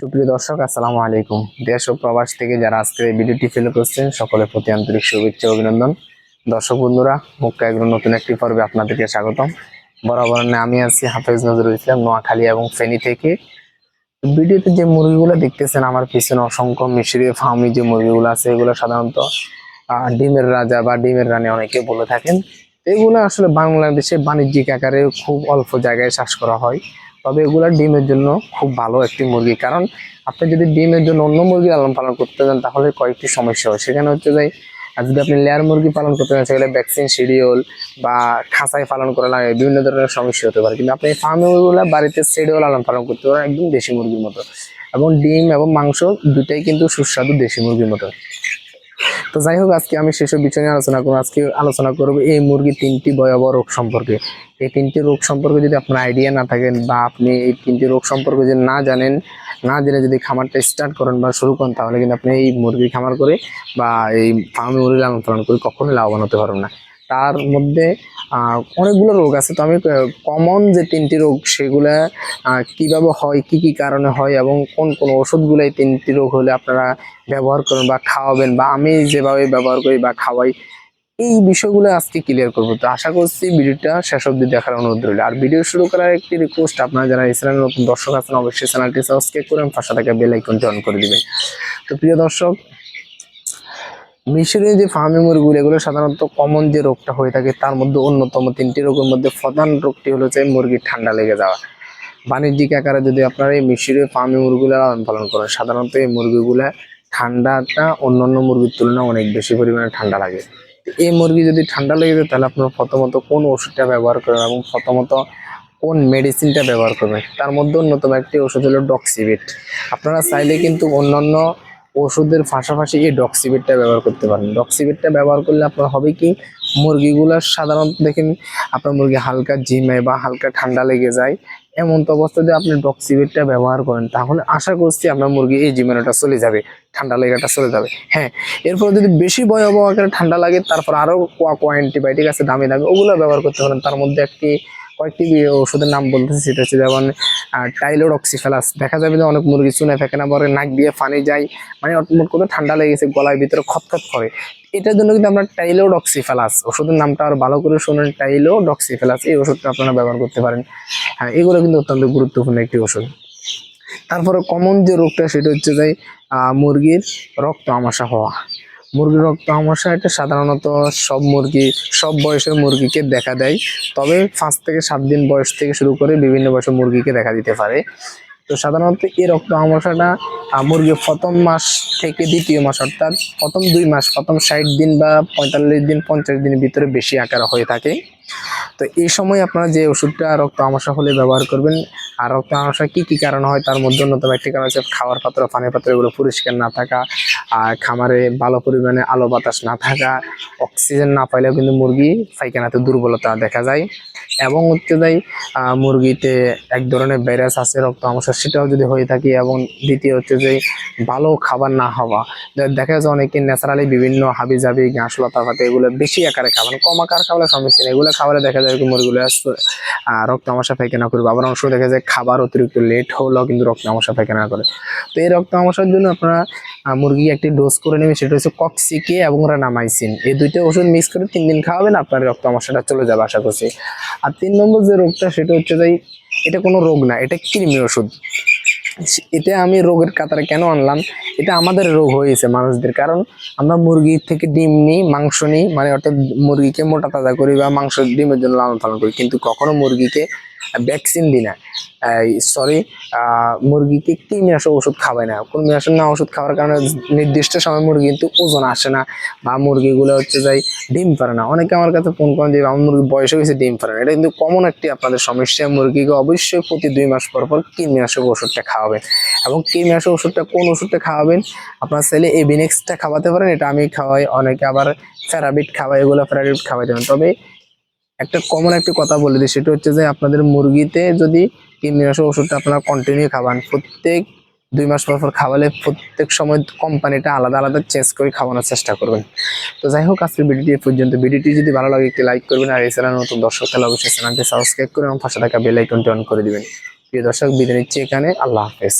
সুপ্রিয় দর্শক, আসসালামু আলাইকুম। দেশ ও প্রবাস থেকে যারা আজকে এই ভিডিওটি ফেলো করছেন সকলের প্রতি আন্তরিক শুভেচ্ছা অভিনন্দন। দর্শক বন্ধুরা মুক্কা এগুলো নতুন একটি পর্বে আপনাদেরকে স্বাগতম। বরাবর আমি আছি হাফেজ নজরুল ইসলাম, নোয়াখালী এবং ফেনী থেকে। ভিডিওতে যে মুরগিগুলো দেখতেছেন, আমার পিছনে অসংখ্য মিশরি ফার্মি যে মুরগিগুলো আছে, এগুলো সাধারণত ডিমের রাজা বা ডিমের রানী অনেকে বলে থাকেন। এগুলো আসলে বাংলাদেশে বাণিজ্যিক আকারে খুব অল্প জায়গায় চাষ করা হয়। তবে এগুলা ডিমের জন্য খুব ভালো একটি মুরগি। কারণ আপনি যদি ডিমের জন্য অন্য মুরগি লালন পালন করতে যান, তাহলে কয়েকটি সমস্যা হয়। সেখানে হচ্ছে যে, আর যদি আপনি লেয়ার মুরগি পালন করতে চান সেখানে ভ্যাকসিন শিডিউল বা খাঁচায় পালন করা লাগে, বিভিন্ন ধরনের সমস্যা হতে পারে। কিন্তু আপনি ফার্মে মুরগিগুলো বাড়িতে সেডিও লালন পালন করতে পারেন, একদম দেশি মুরগির মতো। এবং ডিম এবং মাংস দুটাই কিন্তু সুস্বাদু দেশি মুরগির মতো। তো যাই হোক, আজকে আমি সেসব বিষয় নিয়ে আলোচনা করব। আজকে আলোচনা করব এই মুরগির তিনটি ভয়াবহ রোগ সম্পর্কে। এই তিনটি রোগ সম্পর্কে যদি আপনার আইডিয়া না থাকেন বা আপনি এই তিনটি রোগ সম্পর্কে যদি না জানেন, না জেনে যদি খামারটা স্টার্ট করেন বা শুরু করেন, তাহলে কিন্তু আপনি এই মুরগি খামার করে বা এই ফার্মে মুরগি লালন পালন করে কখনোই লাভবান হতে পারবেন না। তার মধ্যে অনেকগুলো রোগ আছে। তো আমি কমন যে তিনটি রোগ, সেগুলা কীভাবে হয়, কি কি কারণে হয়, এবং কোন কোন ওষুধগুলো এই তিনটি রোগ হলে আপনারা ব্যবহার করেন বা খাওয়াবেন বা আমি যেভাবে ব্যবহার করি বা খাওয়াই, এই বিষয়গুলো আজকে ক্লিয়ার করব। তো আশা করছি ভিডিওটা শেষ অব্দি দেখার অনুরোধ রইল। আর ভিডিও শুরু করার একটি রিকোয়েস্ট আপনারা যারা এই চ্যানেলের নতুন দর্শক আছেন, অবশ্যই চ্যানেলটি সাবস্ক্রাইব করে পাশে থাকা বেল আইকনটি অন করে দিবেন। তো প্রিয় দর্শক মিশরের যে ফার্মি মুরগিগুলো, এগুলো সাধারণত কমন যে রোগটা হয়ে থাকে, তার মধ্যে অন্যতম তিনটি রোগের মধ্যে প্রধান রোগটি হলো যে মুরগির ঠান্ডা লেগে যাওয়া। বাণিজ্যিক আকারে যদি আপনারা এই মিশরীয় ফার্মি মুরগিগুলো লালন পালন করেন, সাধারণত এই মুরগিগুলা ঠান্ডাটা অন্যান্য মুরগির তুলনায় অনেক বেশি পরিমাণে ঠান্ডা লাগে। এই মুরগি যদি ঠান্ডা লেগে যায়, তাহলে আপনারা প্রথমত কোন ওষুধটা ব্যবহার করবেন এবং প্রথমত কোন মেডিসিনটা ব্যবহার করবেন? তার মধ্যে অন্যতম একটি ওষুধ হলো ডক্সিবেট আপনারা চাইলে কিন্তু অন্যান্য ওষুধের পাশাপাশি এই ডক্সিবেটটা ব্যবহার করতে পারেন। ডক্সিবেটটা ব্যবহার করলে আপনার হবে কি মুরগিগুলার সাধারণত দেখেন আপনার মুরগি হালকা জিমায় বা হালকা ঠান্ডা লেগে যায়, এমন তো অবস্থাতে আপনি ডক্সিবেটটা ব্যবহার করেন। তাহলে আশা করছি আপনার মুরগি এই জিমানোটা চলে যাবে, ঠান্ডা লেগাটা চলে যাবে। হ্যাঁ এরপর যদি বেশি ভয়াবহ আকারে ঠান্ডা লাগে, তারপর আরও কোয়া কোয়া অ্যান্টিবায়োটিক আছে, দামি দামি, ওগুলো ব্যবহার করতে পারেন। তার মধ্যে একটি কয়েকটি ওষুধের নাম বলতেছি, সেটা হচ্ছে যেমন টাইলোডক্সিফেলাস। দেখা যাবে যে অনেক মুরগি চুনে থাকে না, পরে নাক দিয়ে পানি যায় মানে মোট কথা ঠান্ডা গেছে, গলার ভিতরে খতখত করে। এটার জন্য কিন্তু আমরা টাইলোডক্সিফেলাস, ওষুধের নামটা আর ভালো করে শুনেন, টাইলোডক্সিফেলাস, এই ওষুধটা আপনারা ব্যবহার করতে পারেন। হ্যাঁ এগুলো কিন্তু অত্যন্ত গুরুত্বপূর্ণ একটি ওষুধ। তারপরে কমন যে রোগটা, সেটা হচ্ছে যে মুরগির রক্ত আমাশা হওয়া। মুরগির রক্ত আমাশা এটা সাধারণত সব মুরগি সব বয়সের মুরগিকে দেখা দেয়। তবে পাঁচ থেকে সাত দিন বয়স থেকে শুরু করে বিভিন্ন বয়সের মুরগিকে দেখা দিতে পারে। তো সাধারণত এই রক্ত আমাশাটা আহ, মুরগির প্রথম মাস থেকে দ্বিতীয় মাস অর্থাৎ প্রথম দুই মাস প্রথম ষাট দিন বা পঁয়তাল্লিশ দিন পঞ্চাশ দিনের ভিতরে বেশি আকার হয়ে থাকে। তো এই সময় আপনারা যে ওষুধটা রক্ত আমাশা হলে ব্যবহার করবেন আর রক্ত কী কি কি কারণ হয়, তার মধ্যে অন্যতম একটি কারণ হচ্ছে খাওয়ার পাত্র, পানির পাত্র, এগুলো পরিষ্কার না থাকা, আর খামারে ভালো পরিমাণে আলো বাতাস না থাকা, অক্সিজেন না পাইলেও কিন্তু মুরগি পায়খানাতে দুর্বলতা দেখা যায়। এবং হচ্ছে আহ, মুরগিতে এক ধরনের ভাইরাস আছে রক্ত আমাশা সেটাও যদি হয়ে থাকে এবং দ্বিতীয় হচ্ছে যে ভালো খাবার না হওয়া। দেখা যাচ্ছে অনেকে ন্যাচারালি বিভিন্ন হাবি জাবি ঘাস লতা এগুলো বেশি আকারে খাবেন কম আকার খাওয়ালে সমস্যা নেই। এগুলো খাবারে দেখা যায় মুরগিগুলো রক্ত আমাশা পায়খানা করবে। আবার অংশ দেখা যায় খাবার অতিরিক্ত লেট হলেও কিন্তু রক্ত আমাশা পায়খানা করে। তো এই রক্ত আমাশার জন্য আপনারা মুরগি একটি ডোজ করে নেবেন সেটা হচ্ছে কক্সিকে এবং রানামাইসিন। এই দুইটা ওষুধ মিক্স করে তিন দিন খাওয়াবেন, আপনার রক্ত আমাশাটা চলে যাবে আশা করছি। আর তিন নম্বর যে রোগটা, সেটা হচ্ছে যে এটা কোনো রোগ না, এটা কৃমি ওষুধ। এটা আমি রোগের কাতারে কেন আনলাম? এটা আমাদের রোগ হয়েছে মানুষদের, কারণ আমরা মুরগি থেকে ডিম নিই, মাংস নিই মানে অর্থাৎ মুরগিকে মোটা তাজা করি বা মাংস, ডিমের জন্য লালন পালন করি, কিন্তু কখনো মুরগিকে ভ্যাকসিন দিই না। সরি মুরগিকে কৃমিনাশক ওষুধ খাওয়াই না? কৃমিনাশক না ওষুধ খাওয়ার কারণে নির্দিষ্ট সময় মুরগি কিন্তু ওজন আসে না বা মুরগিগুলো হচ্ছে যাই ডিম পারে না। অনেকে আমার কাছে ফোন করেন যে, আমার মুরগি বয়স হয়েছে, ডিম পারে না। এটা কিন্তু কমন একটি আপনাদের সমস্যা। মুরগিকে অবশ্যই প্রতি দুই মাস পর পর কৃমিনাশক ওষুধটা খাওয়াবেন এবং কৃমিনাশক ওষুধটা কোন ওষুধটা খাওয়াবেন? আপনার ছেলে এবিনেক্সটা খাওয়াতে পারেন, এটা আমি খাওয়াই। অনেকে আবার ফেরাবিট খাওয়াই এগুলো ফেরাবিট খাওয়াইতে পারেন তবে একটা কমন একটা কথা বলে দিই, সেটা হচ্ছে যে আপনাদের মুরগিতে যদি কৃমিনাশক ওষুধটা আপনারা কন্টিনিউ খাওয়ান, প্রত্যেক দুই মাস পর পর খাওয়ালে প্রত্যেক সময় কোম্পানিটা আলাদা আলাদা চেঞ্জ করে খাওয়ানোর চেষ্টা করবেন। তো যাই হোক, আজকের ভিডিওটি পর্যন্ত। ভিডিওটি যদি ভালো লাগে, একটি লাইক করবেন আর এই চ্যানেল নতুন দর্শক, তাহলে অবশ্যই চ্যানেলটি সাবস্ক্রাইব করে এবং পাশে থাকা বেল আইকনটি অন করে দিবেন। প্রিয় দর্শক, বিদায় নিচ্ছি এখানে। আল্লাহ হাফেজ।